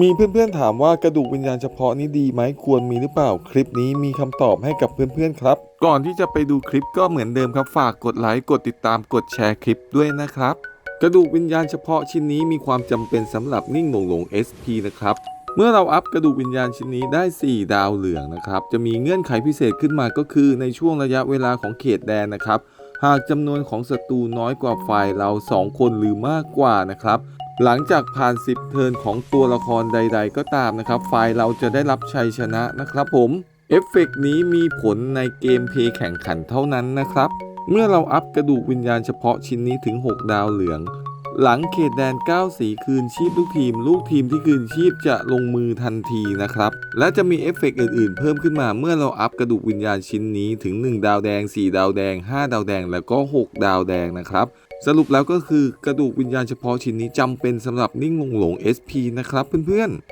มีเพื่อนๆถามว่ากระดูกวิญญาณเฉพาะนี้ดีไหมควรมีหรือเปล่าคลิปนี้มีคำตอบให้กับเพื่อนๆครับ ก่อนที่จะไปดูคลิปก็เหมือนเดิมครับฝากกดไลค์กดติดตามกดแชร์คลิปด้วยนะครับ กระดูกวิญญาณเฉพาะชิ้นนี้มีความจำเป็นสำหรับนิ่งหลงหลง SP นะครับเมื่อเราอัพกระดูกวิญญาณชิ้นนี้ได้ 4 ดาวเหลืองนะครับจะมีเงื่อนไขพิเศษขึ้นมาก็คือในช่วงระยะเวลาของเขตแดนนะครับหากจำนวนของศัตรูน้อยกว่าฝ่ายเรา 2 คนหรือมากกว่านะครับ หลังจากผ่าน 10 เทิร์นของตัวละครใด ๆ ก็ตามนะครับ ฝ่ายเราจะได้รับชัยชนะนะครับผม เอฟเฟกต์นี้มีผลในเกมเพย์แข่งขันเท่านั้นนะครับ เมื่อเราอัพกระดูกวิญญาณเฉพาะชิ้นนี้ถึง 6 ดาวเหลือง หลังเขตแดน 9 สีคืนชีพลูกทีม ลูกทีมที่คืนชีพจะลงมือทันทีนะครับ และจะมีเอฟเฟกต์อื่นๆ เพิ่มขึ้นมาเมื่อเราอัพกระดูกวิญญาณชิ้นนี้ถึง 1 ดาวแดง 4 ดาวแดง 5 ดาวแดง แล้วก็ 6 ดาวแดงนะครับ สรุปแล้วก็คือกระดูกวิญญาณเฉพาะชิ้นนี้จำเป็นสำหรับนิ่งลงหลง SP นะครับเพื่อนๆ